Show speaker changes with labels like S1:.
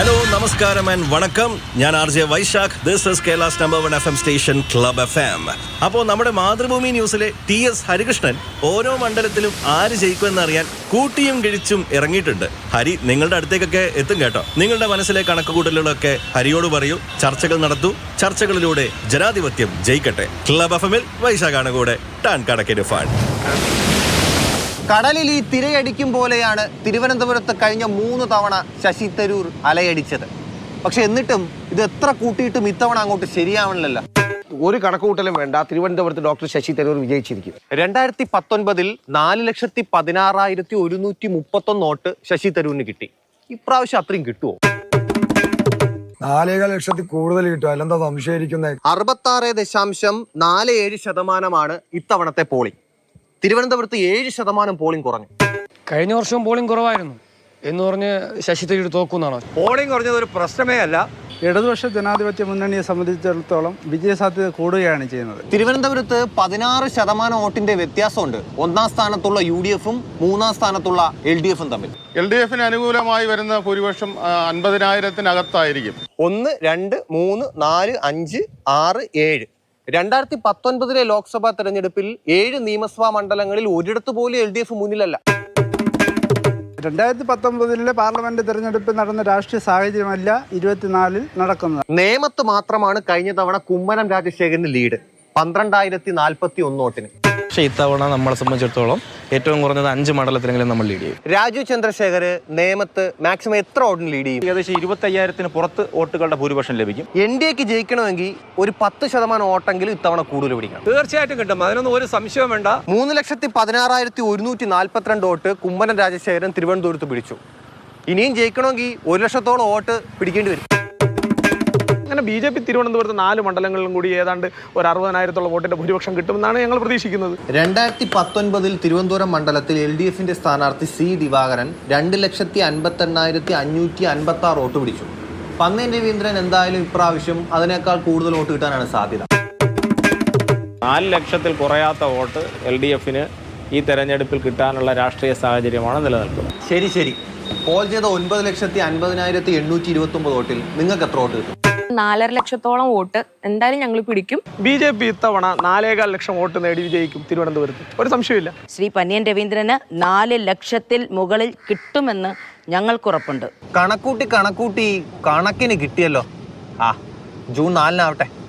S1: നമസ്കാരം ആൻഡ് വണക്കം. ഞാൻ R J Vaishakh. This is Kerala's number one F M station club F M അപ്പോൾ നമ്മുടെ മാതൃഭൂമി ന്യൂസിലെ ടി എസ് ഹരികൃഷ്ണൻ ഓരോ മണ്ഡലത്തിലും ആര് ജയിക്കുമെന്ന് അറിയാൻ കൂട്ടിയും കിഴിച്ചും ഇറങ്ങിയിട്ടുണ്ട്. ഹരി നിങ്ങളുടെ അടുത്തേക്കൊക്കെ എത്തും കേട്ടോ. നിങ്ങളുടെ മനസ്സിലെ കണക്കുകൂട്ടലുകളൊക്കെ ഹരിയോട് പറയൂ. ചർച്ചകൾ നടത്തൂ. ചർച്ചകളിലൂടെ ജനാധിപത്യം ജയിക്കട്ടെ. ക്ലബ് എഫ് എമ്മിൽ വൈശാഖാണ് കൂടെ. ടാൻ കണക്കിന് ഫാൻ
S2: കടലിൽ ഈ തിരയടിക്കും പോലെയാണ് തിരുവനന്തപുരത്ത് കഴിഞ്ഞ മൂന്ന് തവണ ശശി തരൂർ അലയടിച്ചത്. പക്ഷെ എന്നിട്ടും ഇത് എത്ര കൂട്ടിയിട്ടും ഇത്തവണ അങ്ങോട്ട് ശരിയാവണില്ലല്ലോ.
S3: ഒരു കണക്കുകൂട്ടലും വേണ്ട. തിരുവനന്തപുരത്ത് ഡോക്ടർ ശശി തരൂർ വിജയിച്ചിരിക്കും.
S2: രണ്ടായിരത്തി പത്തൊൻപതിൽ നാല് ലക്ഷത്തി പതിനാറായിരത്തി ഒരുന്നൂറ്റി മുപ്പത്തൊന്ന് വോട്ട് ശശി തരൂരിന് കിട്ടി. ഇപ്രാവശ്യം അത്രയും കിട്ടുമോ
S4: നാലേകാൽ ലക്ഷത്തിൽ കൂടുതൽ കിട്ടും. അല്ലെന്താ സംശയിക്കുന്നത്
S2: അറുപത്തി ആറ് ദശാംശം നാല് ഏഴ് ശതമാനമാണ് ഇത്തവണത്തെ പോളിംഗ്. തിരുവനന്തപുരത്ത് ഏഴ് ശതമാനം പോളിംഗ് കുറഞ്ഞു.
S5: കഴിഞ്ഞ വർഷവും പോളിംഗ് കുറവായിരുന്നു. എന്ന് പറഞ്ഞ് ശശി തരൂർ തോക്കുന്നാണോ?
S3: പോളിംഗ് കുറഞ്ഞത് ഒരു പ്രശ്നമേ അല്ല.
S6: ഇടതുപക്ഷ ജനാധിപത്യ മുന്നണിയെ സംബന്ധിച്ചിടത്തോളം വിജയസാധ്യത കൂടുകയാണ് ചെയ്യുന്നത്.
S2: തിരുവനന്തപുരത്ത് പതിനാറ് ശതമാനം വോട്ടിന്റെ വ്യത്യാസമുണ്ട്. ഒന്നാം സ്ഥാനത്തുള്ള യു ഡി എഫും മൂന്നാം സ്ഥാനത്തുള്ള എൽ ഡി എഫും തമ്മിൽ.
S7: എൽ ഡി എഫിന് അനുകൂലമായി വരുന്ന ഭൂരിപക്ഷം അൻപതിനായിരത്തിനകത്തായിരിക്കും.
S2: ഒന്ന് രണ്ട് മൂന്ന് നാല് അഞ്ച് ആറ് ഏഴ്. രണ്ടായിരത്തി പത്തൊൻപതിലെ ലോക്സഭാ തെരഞ്ഞെടുപ്പിൽ ഏഴ് നിയമസഭാ മണ്ഡലങ്ങളിൽ ഒരിടത്ത് പോലും എൽ ഡി എഫ് മുന്നിലല്ല.
S6: രണ്ടായിരത്തി പത്തൊമ്പതിലെ പാർലമെന്റ് തെരഞ്ഞെടുപ്പ് നടന്ന രാഷ്ട്രീയ സാഹചര്യമല്ല ഇരുപത്തിനാലിൽ നടക്കുന്നത്.
S2: നേമത്ത് മാത്രമാണ് കഴിഞ്ഞ തവണ കുമ്മനം രാജശേഖരന് ലീഡ്. പന്ത്രണ്ടായിരത്തി നാൽപ്പത്തി ഒന്ന് വോട്ടിന്.
S8: പക്ഷേ ഇത്തവണ നമ്മളെ സംബന്ധിച്ചിടത്തോളം ഏറ്റവും കുറഞ്ഞത് അഞ്ച് മണ്ഡലത്തിലെങ്കിലും നമ്മൾ ലീഡ് ചെയ്യും.
S2: രാജു ചന്ദ്രശേഖർ നേമത്ത് മാക്സിമം എത്ര വോട്ടിന് ലീഡ് ചെയ്യും?
S9: ഏകദേശം ഇരുപത്തി അയ്യായിരത്തിന് പുറത്ത് വോട്ടുകളുടെ ഭൂരിപക്ഷം ലഭിക്കും.
S2: എൻ ഡി എക്ക് ജയിക്കണമെങ്കിൽ ഒരു പത്ത് ശതമാനം വോട്ടെങ്കിലും ഇത്തവണ കൂടുതൽ പിടിക്കണം.
S3: തീർച്ചയായിട്ടും കിട്ടും. അതിനൊന്നും ഒരു സംശയം വേണ്ട.
S2: മൂന്ന് ലക്ഷത്തി പതിനാറായിരത്തി ഒരുന്നൂറ്റി നാൽപ്പത്തിരണ്ട് വോട്ട് കുമ്മനം രാജശേഖരൻ തിരുവനന്തപുരത്ത് പിടിച്ചു. ഇനിയും ജയിക്കണമെങ്കിൽ ഒരു ലക്ഷത്തോളം വോട്ട് പിടിക്കേണ്ടി വരും.
S10: അങ്ങനെ ബി ജെ പി തിരുവനന്തപുരത്ത് നാല് മണ്ഡലങ്ങളിലും കൂടി ഏതാണ്ട് ഒരു അറുപതിനായിരത്തോളം വോട്ടിന്റെ ഭൂരിപക്ഷം കിട്ടുമെന്നാണ് ഞങ്ങൾ പ്രതീക്ഷിക്കുന്നത്.
S2: രണ്ടായിരത്തി പത്തൊൻപതിൽ തിരുവനന്തപുരം മണ്ഡലത്തിൽ എൽ ഡി എഫിന്റെ സ്ഥാനാർത്ഥി സി ദിവാകരൻ രണ്ട് ലക്ഷത്തി അൻപത്തി എണ്ണായിരത്തി അഞ്ഞൂറ്റി അൻപത്തി ആറ് വോട്ട് പിടിച്ചു. പന്നേൻ രവീന്ദ്രൻ എന്തായാലും ഇപ്രാവശ്യം അതിനേക്കാൾ കൂടുതൽ വോട്ട് കിട്ടാനാണ് സാധ്യത.
S9: നാല് ലക്ഷത്തിൽ കുറയാത്ത വോട്ട് എൽ ഡി എഫിന് ഈ തെരഞ്ഞെടുപ്പിൽ കിട്ടാനുള്ള രാഷ്ട്രീയ സാഹചര്യമാണ് നിലനിൽക്കുന്നത്.
S2: ശരി ശരി. പോൾ ചെയ്ത ഒൻപത് ലക്ഷത്തി അൻപതിനായിരത്തി എണ്ണൂറ്റി ഇരുപത്തി ഒമ്പത് വോട്ടിൽ നിങ്ങൾക്ക് എത്ര വോട്ട് കിട്ടും?
S11: നാലര ലക്ഷത്തോളം വോട്ട് എന്തായാലും ഞങ്ങൾ പിടിക്കും.
S10: ബി ജെ പി ഇത്തവണ നാലേകാൽ ലക്ഷം വോട്ട് നേടി വിജയിക്കും തിരുവനന്തപുരത്ത്. ഒരു സംശയമില്ല
S11: ശ്രീ പന്നിയൻ രവീന്ദ്രന് നാല് ലക്ഷത്തിൽ മുകളിൽ കിട്ടുമെന്ന് ഞങ്ങൾക്ക് ഉറപ്പുണ്ട്.
S2: കണക്കൂട്ടി കണക്കൂട്ടി കണക്കിന് കിട്ടിയല്ലോ. ആ ജൂൺ നാലിനാവട്ടെ.